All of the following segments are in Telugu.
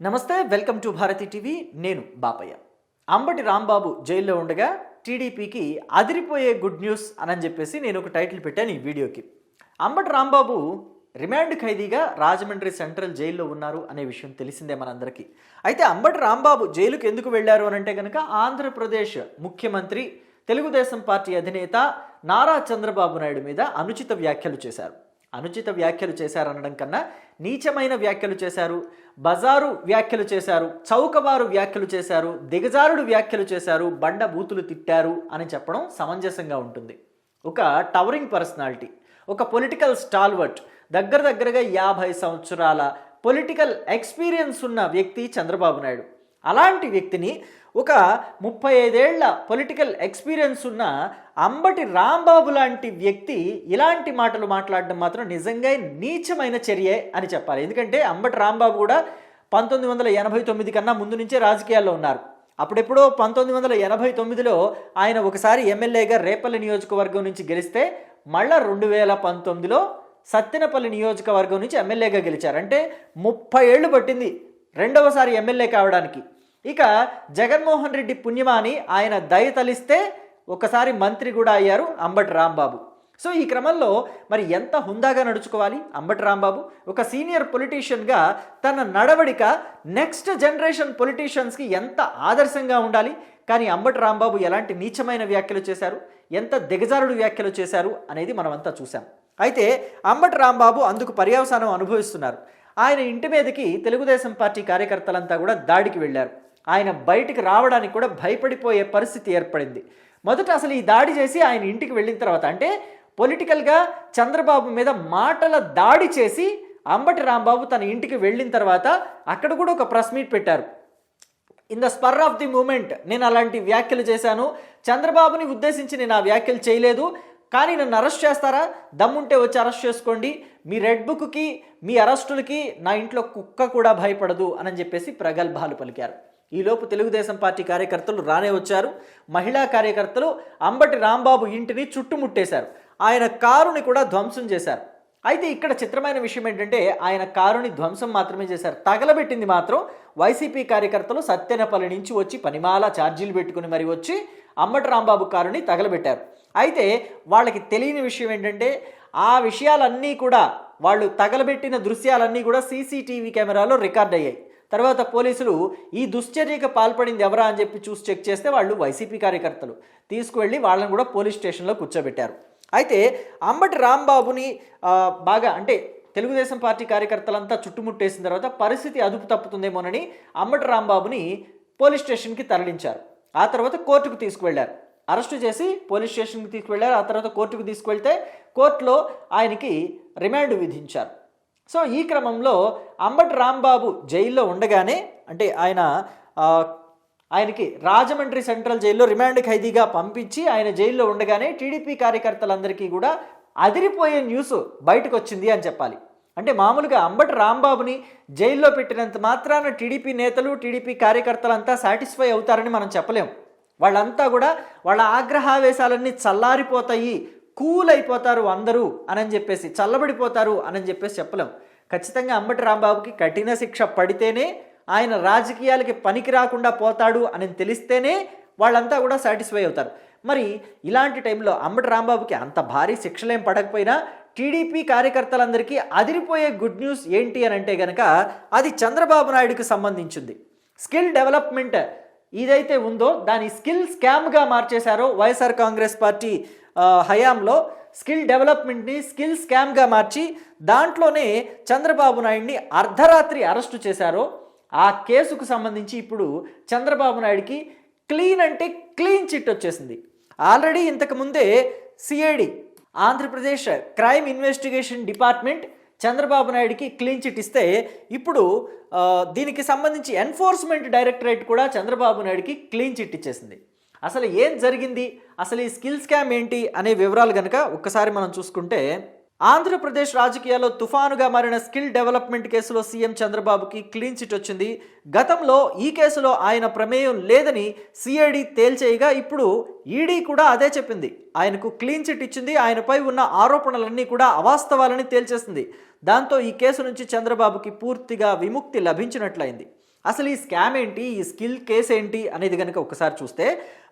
నమస్తే వెల్కమ్ టు భారతి టీవీ. నేను బాపయ్య. అంబటి రాంబాబు జైల్లో ఉండగా టీడీపీకి అదిరిపోయే గుడ్ న్యూస్ అని చెప్పేసి నేను ఒక టైటిల్ పెట్టాను ఈ వీడియోకి. అంబటి రాంబాబు రిమాండ్ ఖైదీగా రాజమండ్రి సెంట్రల్ జైల్లో ఉన్నారు అనే విషయం తెలిసిందే మనందరికీ. అయితే అంబటి రాంబాబు జైలుకు ఎందుకు వెళ్ళారు అని అంటే కనుక ఆంధ్రప్రదేశ్ ముఖ్యమంత్రి తెలుగుదేశం పార్టీ అధినేత నారా చంద్రబాబు నాయుడు మీద అనుచిత వ్యాఖ్యలు చేశారు. అనుచిత వ్యాఖ్యలు చేశారనడం కన్నా నీచమైన వ్యాఖ్యలు చేశారు బజారు వ్యాఖ్యలు చేశారు చౌకబారు వ్యాఖ్యలు చేశారు దిగజారుడు వ్యాఖ్యలు చేశారు బండ బూతులు తిట్టారు అని చెప్పడం సమంజసంగా ఉంటుంది. ఒక టవరింగ్ పర్సనాలిటీ ఒక పొలిటికల్ స్టాల్వర్ట్ దగ్గర దగ్గరగా యాభై సంవత్సరాల పొలిటికల్ ఎక్స్పీరియన్స్ ఉన్న వ్యక్తి చంద్రబాబు నాయుడు. అలాంటి వ్యక్తిని ఒక ముప్పై ఐదేళ్ళ పొలిటికల్ ఎక్స్పీరియన్స్ ఉన్న అంబటి రాంబాబు లాంటి వ్యక్తి ఇలాంటి మాటలు మాట్లాడడం మాత్రం నిజంగా నీచమైన చర్యే అని చెప్పాలి. ఎందుకంటే అంబటి రాంబాబు కూడా పంతొమ్మిది వందల ఎనభై తొమ్మిది కన్నా ముందు నుంచే రాజకీయాల్లో ఉన్నారు. అప్పుడెప్పుడో పంతొమ్మిది వందల ఎనభై తొమ్మిదిలో ఆయన ఒకసారి ఎమ్మెల్యేగా రేపల్లి నియోజకవర్గం నుంచి గెలిస్తే మళ్ళా రెండు వేల పంతొమ్మిదిలో సత్తెనపల్లి నియోజకవర్గం నుంచి ఎమ్మెల్యేగా గెలిచారు. అంటే ముప్పై ఏళ్ళు పట్టింది రెండవసారి ఎమ్మెల్యే కావడానికి. ఇక జగన్మోహన్ రెడ్డి పుణ్యమాని ఆయన దయ తలిస్తే ఒకసారి మంత్రి కూడా అయ్యారు అంబటి రాంబాబు. సో ఈ క్రమంలో మరి ఎంత హుందాగా నడుచుకోవాలి అంబటి రాంబాబు? ఒక సీనియర్ పొలిటీషియన్గా తన నడవడిక నెక్స్ట్ జనరేషన్ పొలిటీషియన్స్కి ఎంత ఆదర్శంగా ఉండాలి? కానీ అంబటి రాంబాబు ఎలాంటి నీచమైన వ్యాఖ్యలు చేశారు? ఎంత దిగజారుడు వ్యాఖ్యలు చేశారు అనేది మనమంతా చూసాం అయితే అంబటి రాంబాబు అందుకు పర్యవసానం అనుభవిస్తున్నారు. ఆయన ఇంటి మీదకి తెలుగుదేశం పార్టీ కార్యకర్తలంతా కూడా దాడికి వెళ్ళారు. ఆయన బయటికి రావడానికి కూడా భయపడిపోయే పరిస్థితి ఏర్పడింది. మొదట అసలు ఈ దాడి చేసి ఆయన ఇంటికి వెళ్ళిన తర్వాత అంటే పొలిటికల్గా చంద్రబాబు మీద మాటల దాడి చేసి అంబటి రాంబాబు తన ఇంటికి వెళ్ళిన తర్వాత అక్కడ కూడా ఒక ప్రెస్ మీట్ పెట్టారు. In the spur of the moment నేను అలాంటి వ్యాఖ్యలు చేశాను. చంద్రబాబుని ఉద్దేశించి నేను ఆ వ్యాఖ్యలు చేయలేదు. కానీ నన్ను అరెస్ట్ చేస్తారా? దమ్ముంటే వచ్చి అరెస్ట్ చేసుకోండి. మీ రెడ్ బుక్కి మీ అరెస్టులకి నా ఇంట్లో కుక్క కూడా భయపడదు అని చెప్పేసి ప్రగల్భాలు పలికారు. ఈలోపు తెలుగుదేశం పార్టీ కార్యకర్తలు రానే వచ్చారు. మహిళా కార్యకర్తలు అంబటి రాంబాబు ఇంటిని చుట్టుముట్టేశారు. ఆయన కారుని కూడా ధ్వంసం చేశారు. అయితే ఇక్కడ చిత్రమైన విషయం ఏంటంటే ఆయన కారుని ధ్వంసం మాత్రమే చేశారు. తగలబెట్టింది మాత్రం వైసీపీ కార్యకర్తలు సత్యనపల్లి నుంచి వచ్చి పనిమాల ఛార్జీలు పెట్టుకుని మరి వచ్చి అంబటి రాంబాబు కారుని తగలబెట్టారు. అయితే వాళ్ళకి తెలియని విషయం ఏంటంటే ఆ విషయాలన్నీ కూడా వాళ్ళు తగలబెట్టిన దృశ్యాలన్నీ కూడా సీసీటీవీ కెమెరాలో రికార్డ్ అయ్యాయి. తర్వాత పోలీసులు ఈ దుశ్చర్యకు పాల్పడింది ఎవరా? అని చెప్పి చూసి చెక్ చేస్తే వాళ్ళు వైసీపీ కార్యకర్తలు. తీసుకువెళ్ళి వాళ్ళని కూడా పోలీస్ స్టేషన్లో కూర్చోబెట్టారు. అయితే అంబటి రాంబాబుని బాగా అంటే తెలుగుదేశం పార్టీ కార్యకర్తలంతా చుట్టుముట్టేసిన తర్వాత పరిస్థితి అదుపు తప్పుతుందేమోనని అంబటి రాంబాబుని పోలీస్ స్టేషన్కి తరలించారు. ఆ తర్వాత కోర్టుకు తీసుకువెళ్ళారు. అరెస్టు చేసి పోలీస్ స్టేషన్కి తీసుకువెళ్ళారు. ఆ తర్వాత కోర్టుకు తీసుకువెళ్తే కోర్టులో ఆయనకి రిమాండ్ విధించారు. సో ఈ క్రమంలో అంబటి రాంబాబు జైల్లో ఉండగానే అంటే ఆయన ఆయనకి రాజమండ్రి సెంట్రల్ జైల్లో రిమాండ్ ఖైదీగా పంపించి ఆయన జైల్లో ఉండగానే టీడీపీ కార్యకర్తలందరికీ కూడా అదిరిపోయే న్యూస్ బయటకు వచ్చింది అని చెప్పాలి. అంటే మామూలుగా అంబటి రాంబాబుని జైల్లో పెట్టినంత మాత్రాన టీడీపీ నేతలు టీడీపీ కార్యకర్తలంతా సాటిస్ఫై అవుతారని మనం చెప్పలేం. వాళ్ళంతా కూడా వాళ్ళ ఆగ్రహావేశాలన్నీ చల్లారిపోతాయి కూల్ అయిపోతారు అందరూ అని చెప్పేసి చల్లబడిపోతారు అని చెప్పేసి చెప్పలేం. ఖచ్చితంగా అంబటి రాంబాబుకి కఠిన శిక్ష పడితేనే ఆయన రాజకీయాలకి పనికి రాకుండా పోతాడు అని తెలిస్తేనే వాళ్ళంతా కూడా సాటిస్ఫై అవుతారు. మరి ఇలాంటి టైంలో అంబటి రాంబాబుకి అంత భారీ శిక్షలేం పడకపోయినా టీడీపీ కార్యకర్తలందరికీ అదిరిపోయే గుడ్ న్యూస్ ఏంటి అని అంటే గనక అది చంద్రబాబు నాయుడుకి సంబంధించింది. స్కిల్ డెవలప్మెంట్ ఇదైతే ఉందో దాని స్కిల్ స్కామ్గా మార్చేశారో వైఎస్ఆర్ కాంగ్రెస్ పార్టీ హయాంలో స్కిల్ డెవలప్మెంట్ని స్కిల్ స్కామ్గా మార్చి దాంట్లోనే చంద్రబాబు నాయుడిని అర్ధరాత్రి అరెస్టు చేశారో ఆ కేసుకు సంబంధించి ఇప్పుడు చంద్రబాబు నాయుడికి క్లీన్ అంటే క్లీన్ చిట్ వచ్చేసింది. ఆల్రెడీ ఇంతకు ముందే CID Andhra Pradesh crime investigation department Chandrababu నాయుడికి క్లీన్ చిట్ ఇస్తే ఇప్పుడు దీనికి సంబంధించి ఎన్ఫోర్స్మెంట్ డైరెక్టరేట్ కూడా చంద్రబాబు నాయుడికి క్లీన్ చిట్ ఇచ్చేసింది. అసలు ఏం జరిగింది? అసలు ఈ స్కిల్ స్కామ్ ఏంటి? అనే వివరాలు కనుక ఒక్కసారి మనం చూసుకుంటే ఆంధ్రప్రదేశ్ రాజకీయాల్లో తుఫానుగా మారిన స్కిల్ డెవలప్మెంట్ కేసులో సీఎం చంద్రబాబుకి క్లీన్ చిట్ వచ్చింది. గతంలో ఈ కేసులో ఆయన ప్రమేయం లేదని సిఐడి తేల్చేయగా ఇప్పుడు ఈడీ కూడా అదే చెప్పింది. ఆయనకు క్లీన్ చిట్ ఇచ్చింది. ఆయనపై ఉన్న ఆరోపణలన్నీ కూడా అవాస్తవాలని తేల్చేసింది. దాంతో ఈ కేసు నుంచి చంద్రబాబుకి పూర్తిగా విముక్తి లభించినట్లయింది. అసలు ఈ స్కామ్ ఏంటి? ఈ స్కిల్ కేసు ఏంటి? అనేది కనుక ఒకసారి చూస్తే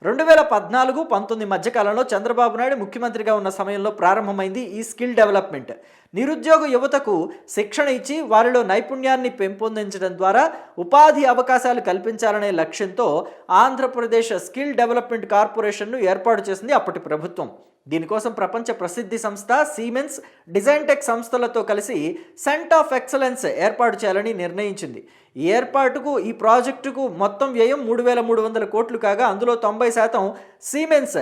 రెండు వేల పద్నాలుగు పంతొమ్మిది మధ్యకాలంలో చంద్రబాబు నాయుడు ముఖ్యమంత్రిగా ఉన్న సమయంలో ప్రారంభమైంది ఈ స్కిల్ డెవలప్మెంట్. నిరుద్యోగ యువతకు శిక్షణ ఇచ్చి వారిలో నైపుణ్యాన్ని పెంపొందించడం ద్వారా ఉపాధి అవకాశాలు కల్పించాలనే లక్ష్యంతో ఆంధ్రప్రదేశ్ స్కిల్ డెవలప్మెంట్ కార్పొరేషన్ను ఏర్పాటు చేసింది అప్పటి ప్రభుత్వం. దీనికోసం ప్రపంచ ప్రసిద్ధి సంస్థ సీమెన్స్ డిజైన్ టెక్ సంస్థలతో కలిసి సెంట్ ఆఫ్ ఎక్సలెన్స్ ఏర్పాటు చేయాలని నిర్ణయించింది. ఈ ఏర్పాటుకు ఈ ప్రాజెక్టుకు మొత్తం వ్యయం మూడు వేల మూడు వందల కోట్లు కాగా అందులో తొంభై శాతం సీమెన్స్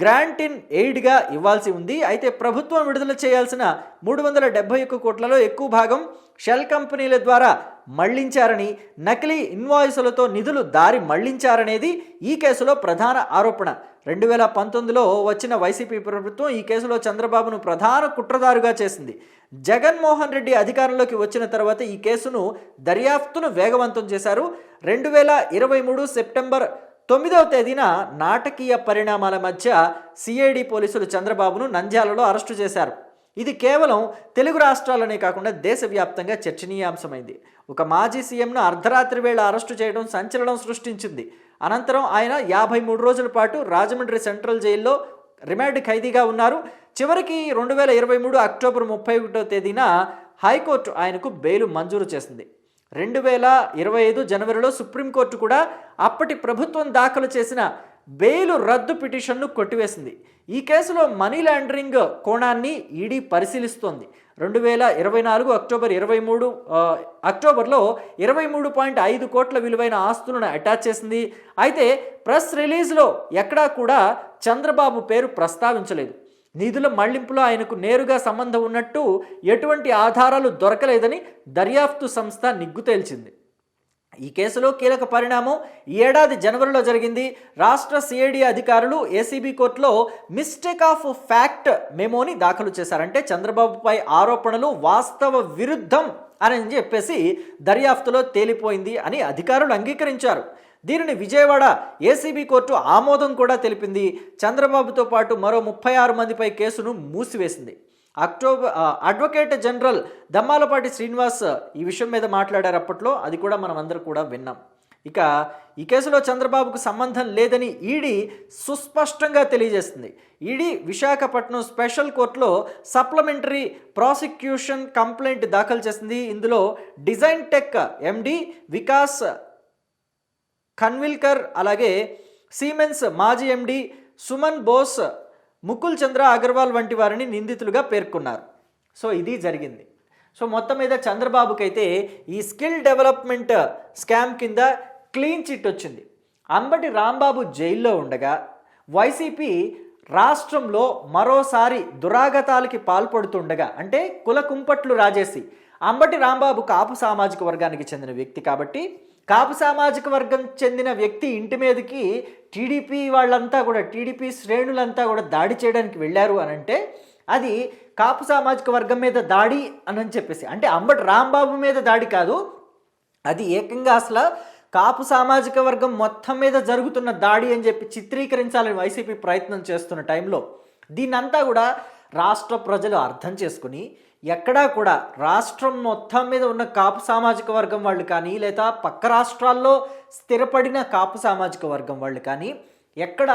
గ్రాంట్ ఇన్ ఎయిడ్గా ఇవ్వాల్సి ఉంది. అయితే ప్రభుత్వం విడుదల చేయాల్సిన మూడు వందల డెబ్బై ఒక్క కోట్లలో ఎక్కువ భాగం షెల్ కంపెనీల ద్వారా మళ్ళించారని నకిలీ ఇన్వాయిస్లతో నిధులు దారి మళ్ళించారనేది ఈ కేసులో ప్రధాన ఆరోపణ. రెండు వేల పంతొమ్మిదిలో వచ్చిన వైసీపీ ప్రభుత్వం ఈ కేసులో చంద్రబాబును ప్రధాన కుట్రదారుగా చేసింది. జగన్మోహన్ రెడ్డి అధికారంలోకి వచ్చిన తర్వాత ఈ కేసును దర్యాప్తును వేగవంతం చేశారు. రెండు వేల ఇరవై మూడు సెప్టెంబర్ తొమ్మిదవ తేదీన నాటకీయ పరిణామాల మధ్య సిఐడి పోలీసులు చంద్రబాబును నంద్యాలలో అరెస్టు చేశారు. ఇది కేవలం తెలుగు రాష్ట్రాలనే కాకుండా దేశవ్యాప్తంగా చర్చనీయాంశమైంది. ఒక మాజీ సీఎంను అర్ధరాత్రి వేళ అరెస్టు చేయడం సంచలనం సృష్టించింది. అనంతరం ఆయన యాభై మూడు రోజుల పాటు రాజమండ్రి సెంట్రల్ జైల్లో రిమాండ్ ఖైదీగా ఉన్నారు. చివరికి రెండు వేల ఇరవై మూడు అక్టోబర్ ముప్పై ఒకటో తేదీన హైకోర్టు ఆయనకు బెయిల్ మంజూరు చేసింది. రెండు వేల ఇరవై ఐదు జనవరిలో సుప్రీంకోర్టు కూడా అప్పటి ప్రభుత్వం దాఖలు చేసిన బెయిల్ రద్దు పిటిషన్ను కొట్టివేసింది. ఈ కేసులో మనీ లాండరింగ్ కోణాన్ని ఈడీ పరిశీలిస్తోంది. రెండు వేల ఇరవై నాలుగు అక్టోబర్ ఇరవై మూడు అక్టోబర్లో ఇరవై మూడు పాయింట్ ఐదు కోట్ల విలువైన ఆస్తులను అటాచ్ చేసింది. అయితే ప్రెస్ రిలీజ్లో ఎక్కడా కూడా చంద్రబాబు పేరు ప్రస్తావించలేదు. నిధుల మళ్ళింపులో ఆయనకు నేరుగా సంబంధం ఉన్నట్టు ఎటువంటి ఆధారాలు దొరకలేదని దర్యాప్తు సంస్థ నిగ్గు తేల్చింది. ఈ కేసులో కీలక పరిణామం ఈ ఏడాది జనవరిలో జరిగింది. రాష్ట్ర సిఐడి అధికారులు ఏసీబీ కోర్టులో మిస్టేక్ ఆఫ్ ఫ్యాక్ట్ మెమోని దాఖలు చేశారంటే చంద్రబాబుపై ఆరోపణలు వాస్తవ విరుద్ధం అని చెప్పేసి దర్యాప్తులో తేలిపోయింది అని అధికారులు అంగీకరించారు. దీనిని విజయవాడ ఏసీబీ కోర్టు ఆమోదం కూడా తెలిపింది. చంద్రబాబుతో పాటు మరో ముప్పై ఆరు మందిపై కేసును మూసివేసింది. October advocate general Dammalapati Srinivas ఈ విషయం మీద మాట్లాడారు అప్పట్లో. అది కూడా మనం అందరూ కూడా విన్నాం. ఇక ఈ కేసులో చంద్రబాబుకు సంబంధం లేదని ఈడీ సుస్పష్టంగా తెలియజేస్తుంది. ఈడీ విశాఖపట్నం స్పెషల్ కోర్టులో సప్లిమెంటరీ ప్రాసిక్యూషన్ కంప్లైంట్ దాఖలు చేసింది. ఇందులో design tech MD Vikas Khanvilkar అలాగే సీమెన్స్ మాజీ ఎండి సుమన్ బోస్ ముకుల్ చంద్ర అగర్వాల్ వంటి వారిని నిందితులుగా పేర్కొన్నారు. సో ఇది జరిగింది. సో మొత్తం మీద చంద్రబాబుకైతే ఈ స్కిల్ డెవలప్మెంట్ స్కామ్ కింద క్లీన్ చిట్ వచ్చింది. అంబటి రాంబాబు జైల్లో ఉండగా వైసీపీ రాష్ట్రంలో మరోసారి దురాగతాలకి పాల్పడుతుండగా అంటే కుల కుంపట్లు రాజేసి అంబటి రాంబాబు కాపు సామాజిక వర్గానికి చెందిన వ్యక్తి కాబట్టి కాపు సామాజిక వర్గం చెందిన వ్యక్తి ఇంటి మీదకి టీడీపీ వాళ్ళంతా కూడా టీడీపీ శ్రేణులంతా కూడా దాడి చేయడానికి వెళ్ళారు అని అంటే అది కాపు సామాజిక వర్గం మీద దాడి అని చెప్పేసి. అంటే అంబటి రాంబాబు మీద దాడి కాదు అది ఏకంగా అసలు కాపు సామాజిక వర్గం మొత్తం మీద జరుగుతున్న దాడి అని చెప్పి చిత్రీకరించాలని వైసీపీ ప్రయత్నం చేస్తున్న టైంలో దీన్నంతా కూడా రాష్ట్ర ప్రజలు అర్థం చేసుకుని ఎక్కడా కూడా రాష్ట్రం మొత్తం మీద ఉన్న కాపు సామాజిక వర్గం వాళ్ళు కానీ లేదా పక్క రాష్ట్రాల్లో స్థిరపడిన కాపు సామాజిక వర్గం వాళ్ళు కానీ ఎక్కడ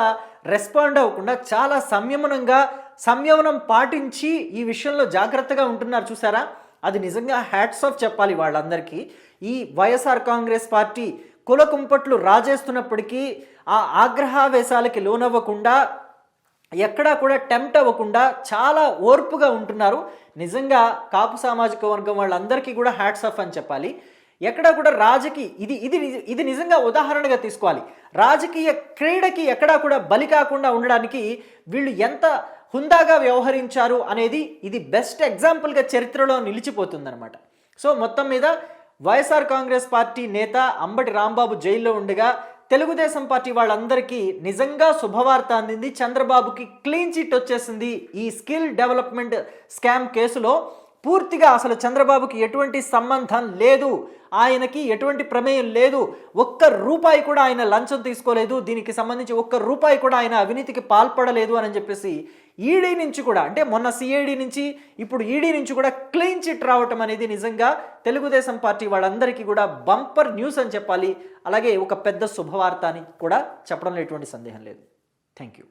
రెస్పాండ్ అవ్వకుండా చాలా సంయమనంగా సంయమనం పాటించి ఈ విషయంలో జాగ్రత్తగా ఉంటున్నారు చూసారా? అది నిజంగా హ్యాట్స్ ఆఫ్ చెప్పాలి వాళ్ళందరికీ. ఈ వైఎస్ఆర్ కాంగ్రెస్ పార్టీ కుల కుంపట్లు రాజేస్తున్నప్పటికీ ఆ ఆగ్రహావేశాలకి లోనవ్వకుండా ఎక్కడా కూడా టెంప్ట్ అవ్వకుండా చాలా ఓర్పుగా ఉంటున్నారు. నిజంగా కాపు సామాజిక వర్గం వాళ్ళందరికీ కూడా హ్యాట్స్ ఆఫ్ అని చెప్పాలి. ఎక్కడా కూడా రాజకీయ ఇది ఇది ఇది నిజంగా ఉదాహరణగా తీసుకోవాలి. రాజకీయ క్రీడకి ఎక్కడా కూడా బలి కాకుండా ఉండడానికి వీళ్ళు ఎంత హుందాగా వ్యవహరించారు అనేది ఇది బెస్ట్ ఎగ్జాంపుల్గా చరిత్రలో నిలిచిపోతుందన్నమాట. సో మొత్తం మీద వైఎస్ఆర్ కాంగ్రెస్ పార్టీ నేత అంబటి రాంబాబు జైల్లో ఉండగా తెలుగుదేశం పార్టీ వాళ్ళందరికీ నిజంగా శుభవార్త అందింది. చంద్రబాబుకి క్లీన్ చిట్ వచ్చేసింది ఈ స్కిల్ డెవలప్మెంట్ స్కామ్ కేసులో. పూర్తిగా అసలు చంద్రబాబుకి ఎటువంటి సంబంధం లేదు. ఆయనకి ఎటువంటి ప్రమేయం లేదు. ఒక్క రూపాయి కూడా ఆయన లంచం తీసుకోలేదు. దీనికి సంబంధించి ఒక్క రూపాయి కూడా ఆయన అవినీతికి పాల్పడలేదు అని చెప్పేసి ఈడీ నుంచి కూడా అంటే మొన్న సిఐడి నుంచి ఇప్పుడు ఈడీ నుంచి కూడా క్లీన్ చిట్ రావటం అనేది నిజంగా తెలుగుదేశం పార్టీ వాళ్ళందరికీ కూడా బంపర్ న్యూస్ అని చెప్పాలి. అలాగే ఒక పెద్ద శుభవార్త అని కూడా చెప్పడంలో ఎటువంటి సందేహం లేదు. Thank you.